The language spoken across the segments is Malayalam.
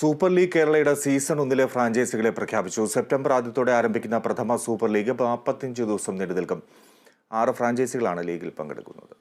സൂപ്പർ ലീഗ് കേരളയുടെ സീസൺ ഒന്നിലെ ഫ്രാഞ്ചൈസികളെ പ്രഖ്യാപിച്ചു. സെപ്റ്റംബർ ആദ്യത്തോടെ ആരംഭിക്കുന്ന പ്രഥമ സൂപ്പർ ലീഗ് നാൽപ്പത്തിയഞ്ച് ദിവസം നീണ്ടു ആറ് ഫ്രാഞ്ചൈസികളാണ് ലീഗിൽ പങ്കെടുക്കുന്നത്.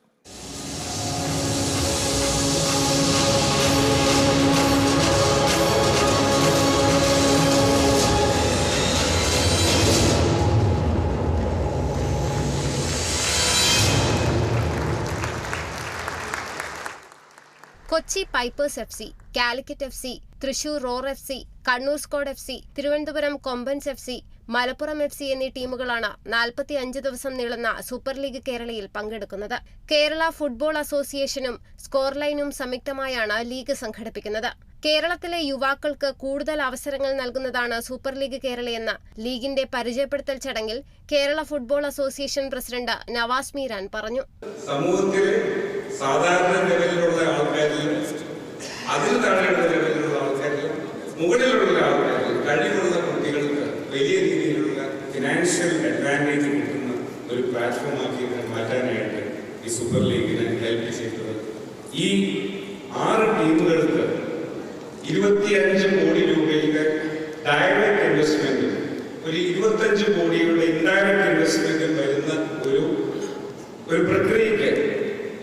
Kochi pipers F C Calicut F C Thrissur roar F C Kannur squad F C Thiruvananthapuram Kombans F C Malappuram F C എന്നീ ടീമുകളാണ് നാൽപ്പത്തി അഞ്ച് ദിവസം നീളുന്ന സൂപ്പർ ലീഗ് കേരളയിൽ പങ്കെടുക്കുന്നത്. കേരള ഫുട്ബോൾ അസോസിയേഷനും സ്കോർ ലൈനും സംയുക്തമായാണ് ലീഗ് സംഘടിപ്പിക്കുന്നത്. കേരളത്തിലെ യുവാക്കൾക്ക് കൂടുതൽ അവസരങ്ങൾ നൽകുന്നതാണ് സൂപ്പർ ലീഗ് കേരളയെന്ന് ലീഗിന്റെ പരിചയപ്പെടുത്തൽ ചടങ്ങിൽ Kerala football association president Nawaz Meeran പറഞ്ഞു. സമൂഹത്തിലെ ഫിനാൻഷ്യൽ അഡ്വാന്റേജ് കിട്ടുന്ന ഒരു പ്ലാറ്റ്ഫോം ആക്കി ഇതിനെ മാറ്റാനായിട്ട് ഈ സൂപ്പർ ലീഗിനെ ഹെൽപ്പ് ചെയ്തത് ഈ ആറ് ടീമുകൾക്ക് ഇരുപത്തിയഞ്ച് കോടി രൂപയുടെ ഡയറക്റ്റ് ഇൻവെസ്റ്റ്മെന്റും ഒരു ഇരുപത്തഞ്ച് കോടിയുടെ ഇൻഡയറക്റ്റ് ഇൻവെസ്റ്റ്മെന്റും വരുന്ന ഒരു ഒരു പ്രക്രിയക്ക്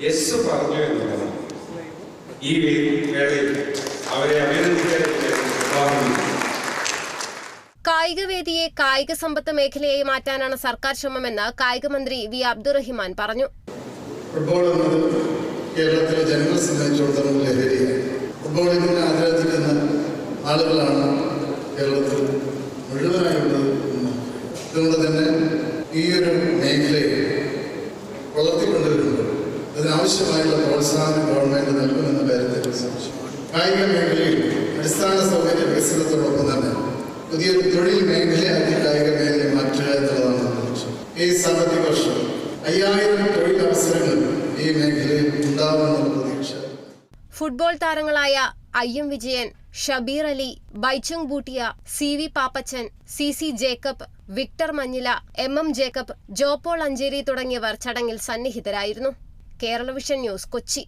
യെസ് പറഞ്ഞു എന്നുള്ളതാണ് ഈ വേളയിൽ അവരെ അഭിനന്ദിക്കാൻ. കായികവേദിയെ കായിക സമ്പത്ത് മേഖലയായി മാറ്റാനാണ് സർക്കാർ ശ്രമമെന്ന് കായിക മന്ത്രി വി അബ്ദുറഹിമാൻ പറഞ്ഞു. ഫുട്ബോൾ എന്നത് കേരളത്തിലെ ജനങ്ങളെ സംബന്ധിച്ചിടത്തോളം ലഹരിയാണ് ഫുട്ബോളിനെ ആരാധിക്കുന്ന ആളുകളാണ് കേരളത്തിൽ മുഴുവനായുള്ളത്. അതുകൊണ്ട് തന്നെ ഈ ഒരു മേഖലയെ വളർത്തിക്കൊണ്ടുവരുമ്പോൾ അതിനാവശ്യമായുള്ള പ്രോത്സാഹനം ഗവൺമെന്റ് നൽകുമെന്ന കാര്യത്തിൽ സംശയം കായിക മേഖലയിൽ അടിസ്ഥാന സൗകര്യ വികസനത്തോടൊപ്പം പുതിയൊരു തൊഴിൽ മേഖലയാക്കി കായിക മേഖലയെ മാറ്റുക എന്നുള്ളതാണ് ഈ സാമ്പത്തിക വർഷം അയ്യായിരം തൊഴിലവസരങ്ങൾ ഈ മേഖലയിൽ ഉണ്ടാവുമെന്നുള്ള പ്രതീക്ഷ. ഫുട്ബോൾ താരങ്ങളായ I M Vijayan Shabbir Ali ബൈചുങ് Bhutia C V Pappachan C C Jacob Victor Manjila M M Jacob Jo Paul Ancheri തുടങ്ങിയവർ ചടങ്ങിൽ സന്നിഹിതരായിരുന്നു. Kerala vision news Kochi.